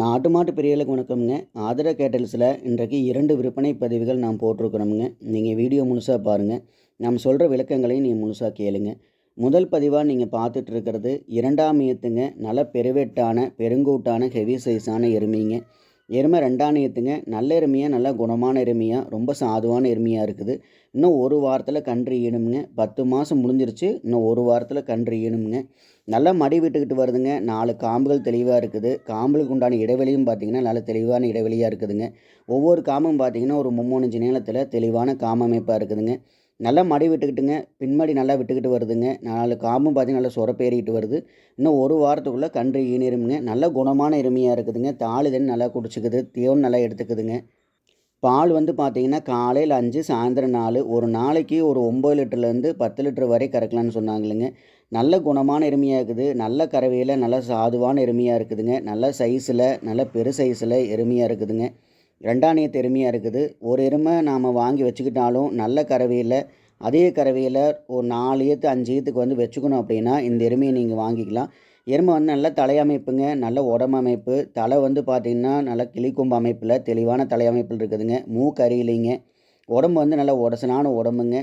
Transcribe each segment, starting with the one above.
நாட்டு மாட்டு பிரியலுக்கு வணக்கம்ங்க. ஆதர கேட்டல்ஸில் இன்றைக்கு இரண்டு விற்பனை பதிவுகள் நாம் போட்டிருக்கிறோமுங்க. நீங்கள் வீடியோ முழுசாக பாருங்கள் நாம் சொல்கிற விளக்கங்களையும் நீங்கள் முழுசாக கேளுங்க. முதல் பதிவாக நீங்கள் பார்த்துட்டு இருக்கிறது இரண்டாம் ஏத்துங்க நல்ல பெருவெட்டான பெருங்கூட்டான ஹெவி சைஸான எருமைங்க. எருமை ரெண்டாணியத்துங்க நல்ல எருமையாக நல்ல குணமான எருமையாக ரொம்ப சாதுவான எருமையாக இருக்குது. இன்னும் ஒரு வாரத்தில் கன்று ஈணுமுங்க பத்து மாதம் முடிஞ்சிருச்சு. இன்னும் ஒரு வாரத்தில் கன்று ஈணுமுங்க நல்லா மடி விட்டுக்கிட்டு வருதுங்க. நாலு காம்புகள் தெளிவாக இருக்குது. காம்புகளுக்கு உண்டான இடைவெளியும் பார்த்திங்கன்னா நல்ல தெளிவான இடைவெளியாக இருக்குதுங்க. ஒவ்வொரு காம்பும் பார்த்திங்கன்னா ஒரு மும்மூணு இன்ச்சு நீளத்தில் தெளிவான காமமைப்பாக இருக்குதுங்க. நல்லா மடி விட்டுக்கிட்டுங்க. பின்மடி நல்லா விட்டுக்கிட்டு வருதுங்க. நாலு காம்பும் பார்த்திங்கன்னா நல்லா சுரப்பேறிட்டு வருது. இன்னும் ஒரு வாரத்துக்குள்ளே கன்று ஈனிருமுங்க. நல்ல குணமான எருமையாக இருக்குதுங்க. தாள் தண்ணி நல்லா குடிச்சிக்குது. தேவன் நல்லா எடுத்துக்குதுங்க. பால் வந்து பார்த்திங்கன்னா காலையில் அஞ்சு சாயந்தரம் நாலு. ஒரு நாளைக்கு ஒரு ஒம்பது லிட்டர்லேருந்து பத்து லிட்டர் வரை கறக்கலான்னு சொன்னாங்களுங்க. நல்ல குணமான எருமையாக இருக்குது. நல்ல கறவையில் நல்ல சாதுவான எருமையாக இருக்குதுங்க. நல்ல சைஸில் நல்ல பெரு சைஸில் எருமையாக இருக்குதுங்க. ரெண்டாம் நேத்து எருமையாக இருக்குது. ஒரு எருமை நாம் வாங்கி வச்சுக்கிட்டாலும் நல்ல கறவையில் அதே கறவையில் ஒரு நாலு ஏற்று அஞ்சு ஏற்றுக்கு வந்து வச்சுக்கணும் அப்படின்னா இந்த எருமையை நீங்கள் வாங்கிக்கலாம். எருமை வந்து நல்ல தலையமைப்புங்க நல்ல உடம்பமைப்பு தலை வந்து பார்த்திங்கன்னா நல்ல கிளிக்கொம்பு அமைப்பில் தெளிவான தலையமைப்பில் இருக்குதுங்க. மூக்கறியிலைங்க உடம்பு வந்து நல்ல உடசனான உடம்புங்க.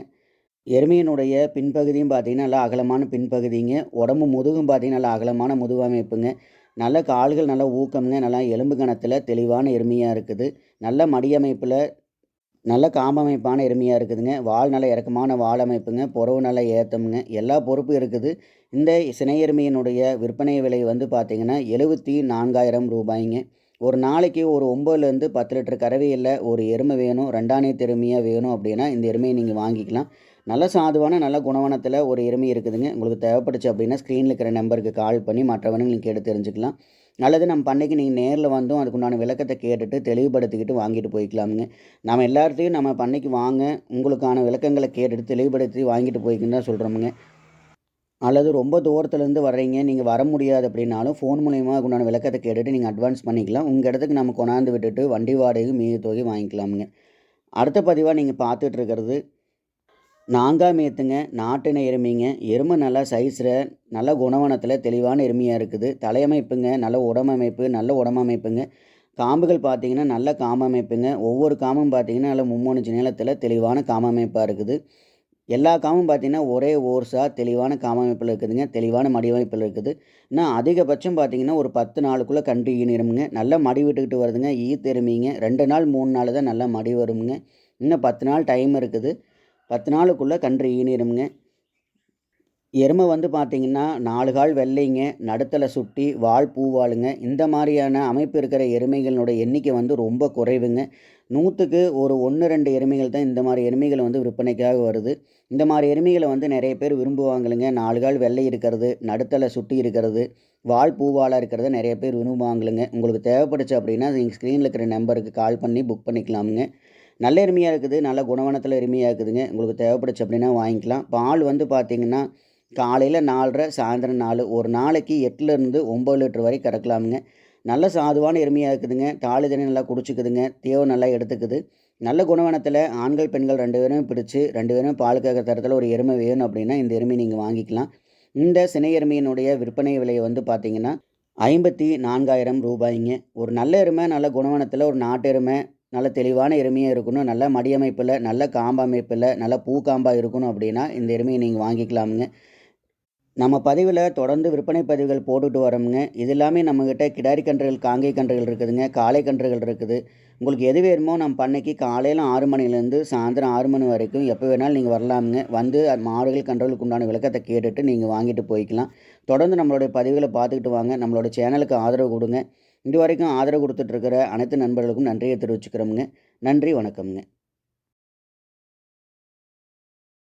எருமையினுடைய பின்பகுதியும் பார்த்திங்கன்னா நல்லா அகலமான பின்பகுதிங்க. உடம்பு முதுகும் பார்த்திங்கன்னா நல்லா அகலமான முதுகு அமைப்புங்க. நல்ல கால்கள் நல்ல ஊக்கம்ங்க நல்லா எலும்பு கணத்தில் தெளிவான எருமையாக இருக்குது. நல்ல மடியமைப்பில் நல்ல காம்பமைப்பான எருமையாக இருக்குதுங்க. வால் நல்ல இறக்கமான வால் அமைப்புங்க. புறவு நல்ல ஏற்றமுங்க எல்லா பொறுப்பும் இருக்குது. இந்த சினை எருமையினுடைய விற்பனை விலை வந்து பார்த்திங்கன்னா எழுபத்தி நான்காயிரம் ரூபாய்ங்க. ஒரு நாளைக்கு ஒரு ஒம்பதுலேருந்து பத்து லிட்டர் கறவையில் ஒரு எருமை வேணும் ரெண்டாணி எருமையாக வேணும் அப்படின்னா இந்த எருமையை நீங்கள் வாங்கிக்கலாம். நல்ல சாதுவான நல்ல குணவனத்தில் ஒரு எருமை இருக்குதுங்க. உங்களுக்கு தேவைப்படுச்சு அப்படின்னா ஸ்க்ரீனில் இருக்கிற நம்பருக்கு கால் பண்ணி மற்றவனும் நீங்கள் கேட்டு தெரிஞ்சுக்கலாம். அல்லது நம்ம பண்ணைக்கு நீங்கள் நேரில் வந்தும் அதுக்குண்டான விளக்கத்தை கேட்டுட்டு தெளிவுபடுத்திக்கிட்டு வாங்கிட்டு போய்க்கலாமுங்க. நம்ம எல்லாத்தையும் நம்ம பண்ணைக்கு வாங்க உங்களுக்கான விளக்கங்களை கேட்டுட்டு தெளிவுபடுத்தி வாங்கிட்டு போய்க்குன்னு தான் சொல்கிறோமுங்க அல்லது ரொம்ப தூரத்துலேருந்து வர்றீங்க நீங்கள் வர முடியாது அப்படின்னாலும் ஃபோன் மூலயமா அதுக்குண்டான விளக்கத்தை கேட்டுட்டு நீங்கள் அட்வான்ஸ் பண்ணிக்கலாம். உங்கள் இடத்துக்கு நம்ம கொண்டாந்து விட்டுட்டு வண்டி வாடகை மீது தொகை வாங்கிக்கலாமுங்க. அடுத்த பதிவாக நீங்கள் பார்த்துட்டு இருக்கிறது நான்காம் ஏற்றுங்க நாட்டின எருமைங்க. எருமை நல்லா சைஸில் நல்ல குணவனத்தில் தெளிவான எருமையாக இருக்குது. தலையமைப்புங்க நல்ல உடம்பமைப்பு நல்ல உடம்பமைப்புங்க காம்புகள் பார்த்தீங்கன்னா நல்ல காமமைப்புங்க. ஒவ்வொரு காமும் பார்த்தீங்கன்னா நல்ல மும்மூணு நிலத்தில் தெளிவான காமமைப்பாக இருக்குது. எல்லா காமும் பார்த்தீங்கன்னா ஒரே ஓர்ஸாக தெளிவான காமமைப்பில் இருக்குதுங்க. தெளிவான மடிவமைப்பில் இருக்குது. இன்னும் அதிகபட்சம் பார்த்தீங்கன்னா ஒரு பத்து நாளுக்குள்ளே கன்று ஈனிருமுங்க நல்லா மடி விட்டுக்கிட்டு வருதுங்க. ஈத்தெருமிங்க ரெண்டு நாள் மூணு நாள் தான் நல்லா மடி வருமுங்க. இன்னும் பத்து நாள் டைம் இருக்குது. பத்து நாளுக்குள்ளே கன்று ஈனிருமுங்க. எருமை வந்து பார்த்திங்கன்னா நாலு கால் வெள்ளைங்க நடுத்தலை சுட்டி வால் பூவாளுங்க. இந்த மாதிரியான அமைப்பு இருக்கிற எருமைகளோட எண்ணிக்கை வந்து ரொம்ப குறைவுங்க. நூற்றுக்கு ஒரு ஒன்று ரெண்டு எருமைகள் தான் இந்த மாதிரி எருமைகள் வந்து விற்பனைக்காக வருது. இந்த மாதிரி எருமைகளை வந்து நிறைய பேர் விரும்புவாங்களுங்க. நாலு கால் வெள்ளை இருக்கிறது நடுத்தலை சுட்டி இருக்கிறது வால் பூவாலாக இருக்கிறத நிறைய பேர் விரும்புவாங்களுங்க. உங்களுக்கு தேவைப்படுச்சு அப்படின்னா நீங்கள் ஸ்க்ரீனில் இருக்கிற நம்பருக்கு கால் பண்ணி புக் பண்ணிக்கலாமுங்க. நல்ல எருமையாக இருக்குது நல்ல குணவனத்தில் எருமையாக இருக்குதுங்க. உங்களுக்கு தேவைப்படுச்சு அப்படின்னா வாங்கிக்கலாம். பால் வந்து பார்த்திங்கன்னா காலையில் நாலரை சாயந்தரம் நாலு ஒரு நாளைக்கு எட்டுலேருந்து ஒம்பது லிட்டர் வரை கறக்கலாமுங்க. நல்ல சாதுவான எருமையாக இருக்குதுங்க. தாலி தண்ணி நல்லா குடிச்சிக்குதுங்க. தேவை நல்லா எடுத்துக்குது. நல்ல குணவனத்தில் ஆண்கள் பெண்கள் ரெண்டு பேரும் பிடிச்சி ரெண்டு பேரும் பால் கேட்குற தரத்தில் ஒரு எருமை வேணும் அப்படின்னா இந்த எருமை நீங்கள் வாங்கிக்கலாம். இந்த சினை எருமையினுடைய விற்பனை விலையை வந்து பார்த்திங்கன்னா ஐம்பத்தி நான்காயிரம் ரூபாய்ங்க. ஒரு நல்ல எருமை நல்ல குணவனத்தில் ஒரு நாட்டு எருமை நல்ல தெளிவான எருமையாக இருக்கணும் நல்ல மடியமைப்பில் நல்ல காம்பமைப்பில் நல்ல பூ காம்பாக இருக்கணும் அப்படின்னா இந்த எருமையை நீங்கள் வாங்கிக்கலாமுங்க. நம்ம பதிவில் தொடர்ந்து விற்பனை பதிவுகள் போட்டுட்டு வரோமுங்க. இது எல்லாமே நம்மக்கிட்ட கிடாரி கன்றுகள் காங்கை கன்றுகள் இருக்குதுங்க காளை கன்றுகள் இருக்குது. உங்களுக்கு எது வேணுமோ நம்ம பண்ணைக்கு காலையில் ஆறு மணிலேருந்து சாயந்தரம் ஆறு மணி வரைக்கும் எப்போ வேணாலும் நீங்கள் வரலாமுங்க. வந்து மாடுகள் கன்றுகளுக்கு உண்டான விளக்கத்தை கேட்டுட்டு நீங்கள் வாங்கிட்டு போய்க்கலாம். தொடர்ந்து நம்மளுடைய பதிவுகளை பார்த்துக்கிட்டு வாங்க. நம்மளோட சேனலுக்கு ஆதரவு கொடுங்க. இது வரைக்கும் ஆதரவு கொடுத்துட்ருக்கிற அனைத்து நண்பர்களுக்கும் நன்றியை தெரிவிச்சுக்கிறோமுங்க. நன்றி வணக்கம்ங்க.